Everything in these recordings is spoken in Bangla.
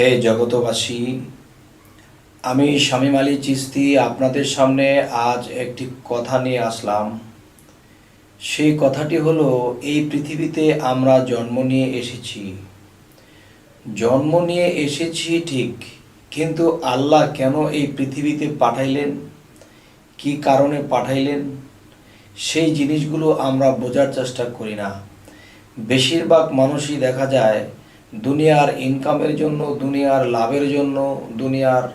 হে জগতবাসী আমি শামীম আলী চিস্তি আপনাদের সামনে আজ একটি কথা নিয়ে আসলাম। সেই কথাটি হলো, এই পৃথিবীতে আমরা জন্ম নিয়ে এসেছি। জন্ম নিয়ে এসেছি ঠিক, কিন্তু আল্লাহ কেন এই পৃথিবীতে পাঠাইলেন? কি কারণে পাঠাইলেন? সেই জিনিসগুলো আমরা বোঝার চেষ্টা করি না। বেশিরভাগ মানুষই দেখা যায় দুনিয়ার ইনকামের জন্য, দুনিয়ার লাভের জন্য, দুনিয়ার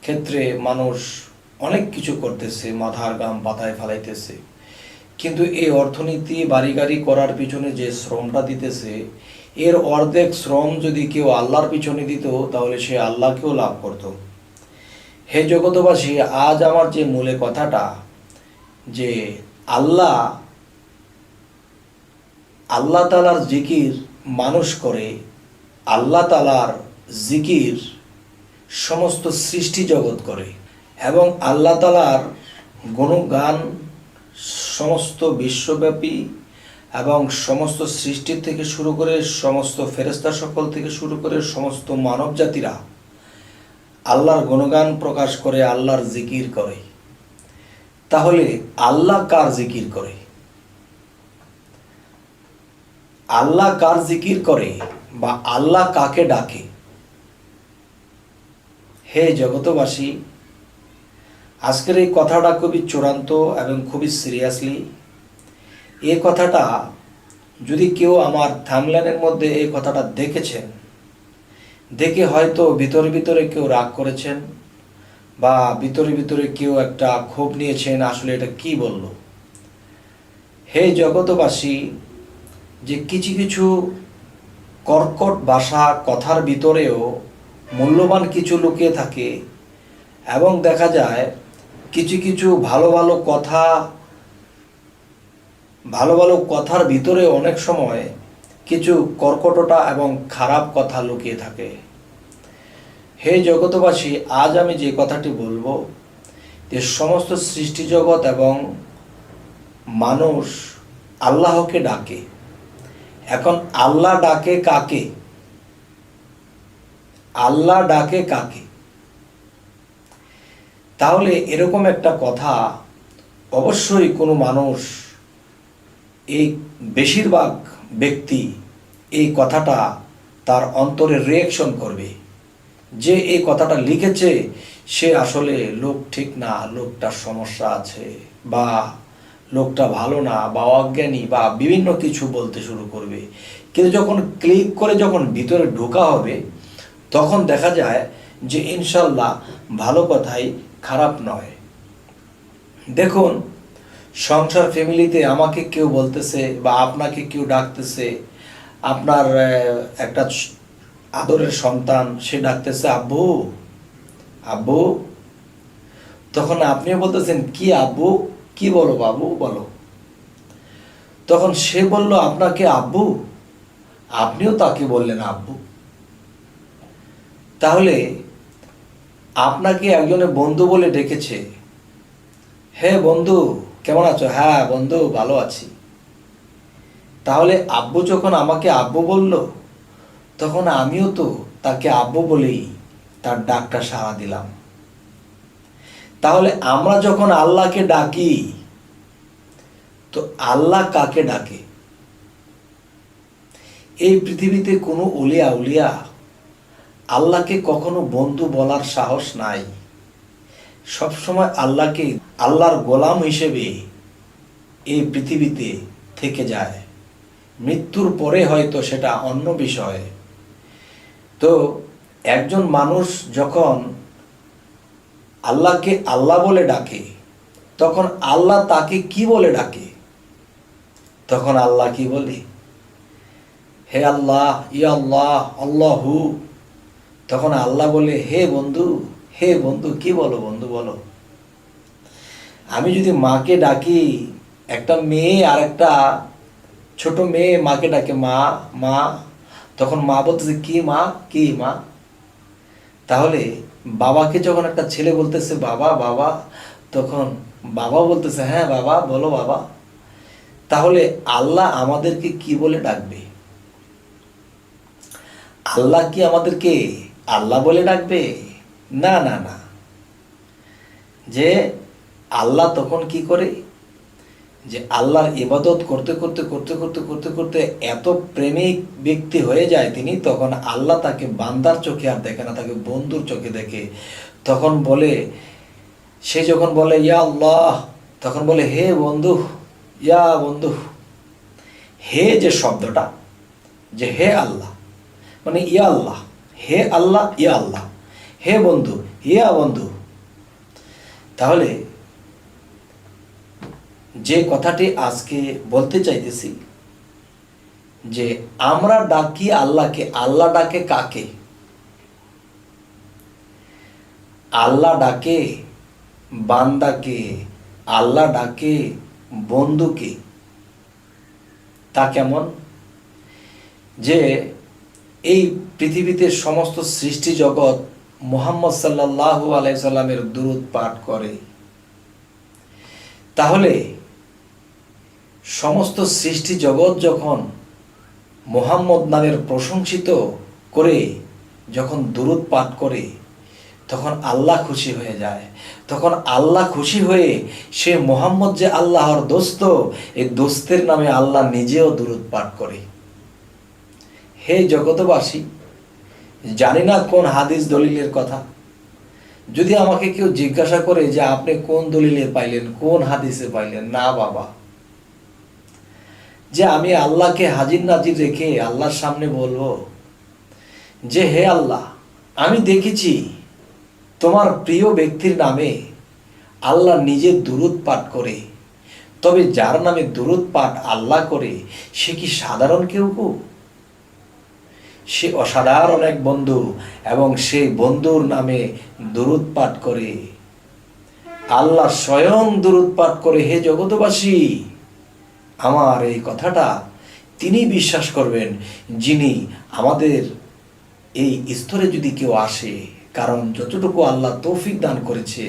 ক্ষেত্রে মানুষ অনেক কিছু করতেছে, মাথার গাম পাতায় ফেলাইতেছে। কিন্তু এই অর্থনীতি বাড়ি করার পিছনে যে শ্রমটা দিতেছে, এর অর্ধেক শ্রম যদি কেউ আল্লাহর পিছনে দিত, তাহলে সে আল্লাহকেও লাভ করত। হে জগতবাসী আজ আমার যে মূলে কথাটা, যে আল্লাহ আল্লাহ তালার জিকির মানুষ করে আল্লাহ তালার জিকির সমস্ত সৃষ্টি জগৎ করে এবং আল্লাহ তালার গুণগান সমস্ত বিশ্বব্যাপী এবং সমস্ত সৃষ্টির থেকে শুরু করে সমস্ত ফেরেস্তা সকল থেকে শুরু করে সমস্ত মানব জাতিরা আল্লাহর গুণগান প্রকাশ করে, আল্লাহর জিকির করে। তাহলে আল্লাহ কার জিকির করে? আল্লাহ কার জিকির করে বা আল্লাহ কাকে ডাকে? হে জগতবাসী, আজকের এই কথাটা খুবই চূড়ান্ত এবং খুবই সিরিয়াসলি এ কথাটা যদি কেউ আমার থামলানের মধ্যে এই কথাটা দেখেছেন, দেখে হয়তো ভিতরে ভিতরে কেউ রাগ করেছেন বা ভিতরে ভিতরে কেউ একটা ক্ষোভ নিয়েছেন, আসলে এটা কি বলল? হে জগতবাসী যে কিছু কিছু কর্কট ভাষা কথার ভিতরেও মূল্যবান কিছু লুকিয়ে থাকে এবং দেখা যায় কিছু কিছু ভালো ভালো কথা, ভালো ভালো কথার ভিতরে অনেক সময় কিছু কর্কটটা এবং খারাপ কথা লুকিয়ে থাকে। হে জগতবাসী আজ আমি যে কথাটি বলব, যে সমস্ত সৃষ্টি জগৎ এবং মানুষ আল্লাহকে ডাকে। এখন আল্লাহ ডাকে কাকে? আল্লাহ ডাকে কাকে? তাহলে এরকম একটা কথা অবশ্যই কোনো মানুষ, এই বেশিরভাগ ব্যক্তি এই কথাটা তার অন্তরে রিয়েকশন করবে। যে এই কথাটা লিখেছে, সে আসলে লোক ঠিক না, লোকটার সমস্যা আছে বা লোকটা ভালো না বা অজ্ঞানী বা বিভিন্ন কিছু বলতে শুরু করবে। কিন্তু যখন ক্লিক করে যখন ভিতরে ঢোকা হবে, তখন দেখা যায় যে ইনশাল্লাহ ভালো কথাই খারাপ নয়। দেখুন, সংসার ফ্যামিলিতে আমাকে কেউ বলতেছে বা আপনাকে কেউ ডাকতেছে, আপনার একটা আদরের সন্তান, সে ডাকতেছে, আব্বু আব্বু। তখন আপনিও বলতেছেন, কি আব্বু? কি বলো বাবু, বলো। তখন সে বলল, আপনাকে আব্বু? আপনিও তাকে বললেন আব্বু। তাহলে আপনাকে একজনে বন্ধু বলে ডেকেছে। হে বন্ধু, কেমন আছো? হ্যাঁ বন্ধু, ভালো আছি। তাহলে আব্বু যখন আমাকে আব্বু বলল, তখন আমিও তো তাকে আব্বু বলেই তার ডাকটা সাড়া দিলাম। তাহলে আমরা যখন আল্লাহকে ডাকি, তো আল্লাহ কাকে ডাকে? এই পৃথিবীতে কোনো উলিয়া উলিয়া আল্লাহকে কখনো বন্ধু বলার সাহস নাই। সবসময় আল্লাহকে আল্লাহর গোলাম হিসেবে এই পৃথিবীতে থেকে যায়। মৃত্যুর পরে হয়তো সেটা অন্য বিষয়। তো একজন মানুষ যখন আল্লাহকে আল্লাহ বলে ডাকে, তখন আল্লাহ তাকে কি বলে ডাকে? তখন আল্লাহ কি বলে? হে আল্লাহ ই আল্লাহ, আল্লাহু। তখন আল্লাহ বলে, হে বন্ধু হে বন্ধু, কি বলো বন্ধু, বলো। আমি যদি মাকে ডাকি, একটা মেয়ে আর একটা ছোট মেয়ে মাকে ডাকে, মা মা, তখন মা বলতেছে, কি মা কি মা? তাহলে বাবাকে যখন একটা ছেলে বলতেছে, বাবা বাবা, তখন বাবা বলতেছে হ্যাঁ বাবা, বলো বাবা। তাহলে আল্লাহ আমাদেরকে কি বলে ডাকবে? আল্লাহ কি আমাদেরকে আল্লাহ বলে ডাকবে? না না না। যে আল্লাহ তখন কি করে? যে আল্লাহর ইবাদত করতে করতে করতে করতে করতে করতে এত প্রেমিক ব্যক্তি হয়ে যায় তিনি, তখন আল্লাহ তাকে বান্দার চোখে আর দেখে না, তাকে বন্ধুর চোখে দেখে। তখন বলে, সে যখন বলে, ইয়া আল্লাহ, তখন বলে, হে বন্ধু, ইয়া বন্ধু, হে যে শব্দটা, যে হে আল্লাহ মানে ইয়া আল্লাহ, হে আল্লাহ, ইয়া আল্লাহ, হে বন্ধু, ইয়া বন্ধু। তাহলে যে কথাটি আজকে বলতে চাইতেছি, যে আমরা ডাকি আল্লাহকে, আল্লাহ ডাকে কাকে? আল্লাহ ডাকে বান্দাকে, আল্লাহ ডাকে বন্ধুকে। তা কেমন? যে এই পৃথিবীতে সমস্ত সৃষ্টি জগৎ মোহাম্মদ সাল্লাহ আলাইসাল্লামের দূরত পাঠ করে। তাহলে সমস্ত সৃষ্টি জগৎ যখন মোহাম্মদ নামের প্রশংসিত করে, যখন দূরত পাঠ করে, তখন আল্লাহ খুশি হয়ে যায়। তখন আল্লাহ খুশি হয়ে সে মোহাম্মদ যে আল্লাহর দোস্ত, এই দোস্তের নামে আল্লাহ নিজেও দূরত পাঠ করে। হে জগতবাসী জানি না কোন হাদিস দলিলের কথা। যদি আমাকে কেউ জিজ্ঞাসা করে যে আপনি কোন দলিলে পাইলেন, কোন হাদিসে পাইলেন, না বাবা। যে আমি আল্লাহকে হাজির নাজির রেখে আল্লাহর সামনে বলব যে, হে আল্লাহ, আমি দেখেছি তোমার প্রিয় ব্যক্তির নামে আল্লাহ নিজে দুরুদ পাঠ করে। তবে যার নামে দুরুদ পাঠ আল্লাহ করে, সে কি সাধারণ কেউ কেউ সে অসাধারণ এক বন্ধু এবং সেই বন্ধুর নামে দুরুদ পাঠ করে। আল্লাহ স্বয়ং দুরুদ পাঠ করে, হে জগতবাসী আমার এই কথাটা তিনি বিশ্বাস করবেন যিনি আমাদের এই স্তরে যদি কেউ আসে, কারণ যতটুকু আল্লাহ তৌফিক দান করেছে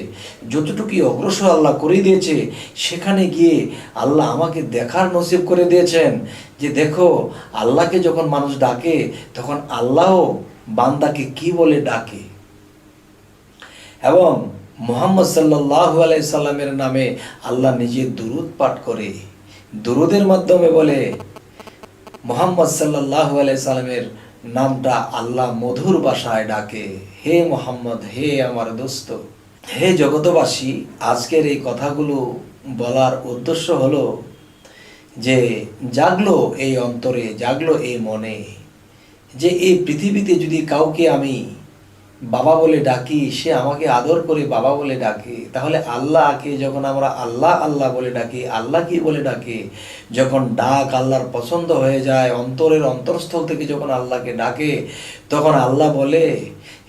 যতটুকু অগ্রসর আল্লাহ করে দিয়েছে, সেখানে গিয়ে আল্লাহ আমাকে দেখার নসিব করে দিয়েছেন যে দেখো, আল্লাহকে যখন মানুষ ডাকে, তখন আল্লাহ বান্দাকে কি বলে ডাকে। এবং মোহাম্মদ সাল্লাহ আলাইসাল্লামের নামে আল্লাহ নিজে দুরুদ পাঠ করে। দুরুদের মাধ্যমে বলে, মোহাম্মদ সাল্লাহ আলাইসাল্লামের নামটা আল্লাহ মধুর বাসায় ডাকে। হে মোহাম্মদ, হে আমার দোস্ত। হে জগতবাসী আজকের এই কথাগুলো বলার উদ্দেশ্য হলো যে, জাগলো এই অন্তরে, জাগলো এই মনে। যে এই পৃথিবীতে যদি কাউকে আমি বাবা বলে ডাকি, সে আমাকে আদর করে বাবা বলে ডাকে। তাহলে আল্লাহকে যখন আমরা আল্লাহ আল্লাহ বলে ডাকি, আল্লাহ কি বলে ডাকে? যখন ডাক আল্লাহর পছন্দ হয়ে যায়, অন্তরের অন্তরস্থল থেকে যখন আল্লাহকে ডাকে, তখন আল্লাহ বলে,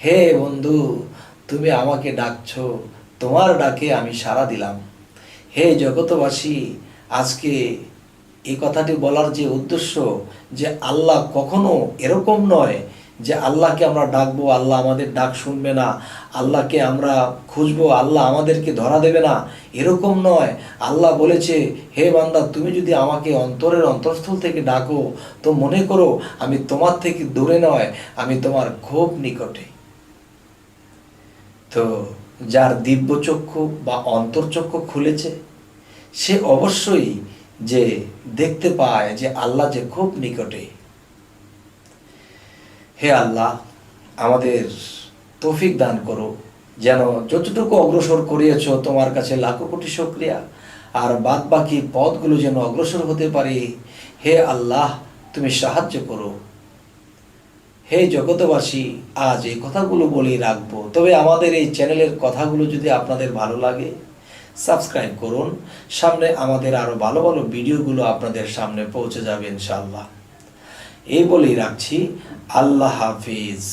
হে বন্ধু, তুমি আমাকে ডাকছো, তোমার ডাকে আমি সাড়া দিলাম। হে জগতবাসী আজকে এই কথাটি বলার যে উদ্দেশ্য যে আল্লাহ কখনো এরকম নয় যে আল্লাহকে আমরা ডাকবো, আল্লাহ আমাদের ডাক শুনবে না, আল্লাহকে আমরা খুঁজবো, আল্লাহ আমাদেরকে ধরা দেবে না, এরকম নয়। আল্লাহ বলেছে, হে বান্দা, তুমি যদি আমাকে অন্তরের অন্তরস্থল থেকে ডাকো, তো মনে করো আমি তোমার থেকে দূরে নয়, আমি তোমার খুব নিকটে। তো যার দিব্য চক্ষু বা অন্তর্চক্ষু খুলেছে, সে অবশ্যই যে দেখতে পায় যে আল্লাহ যে খুব নিকটে। হে আল্লাহ, আমাদের তৌফিক দান করো, যেন যতটুকু অগ্রসর করিয়েছ তোমার কাছে লাখো কোটি শুক্রিয়া। আর বাদ বাকি পথগুলো যেন অগ্রসর হতে পারি, হে আল্লাহ, তুমি সাহায্য করো। হে জগতবাসী আজ এই কথাগুলো বলেই রাখব। তবে আমাদের এই চ্যানেলের কথাগুলো যদি আপনাদের ভালো লাগে, সাবস্ক্রাইব করুন। সামনে আমাদের আরও ভালো ভালো ভিডিওগুলো আপনাদের সামনে পৌঁছে যাবে ইনশাল্লাহ এই বলেই রাখছি আল্লাহ হাফিজ।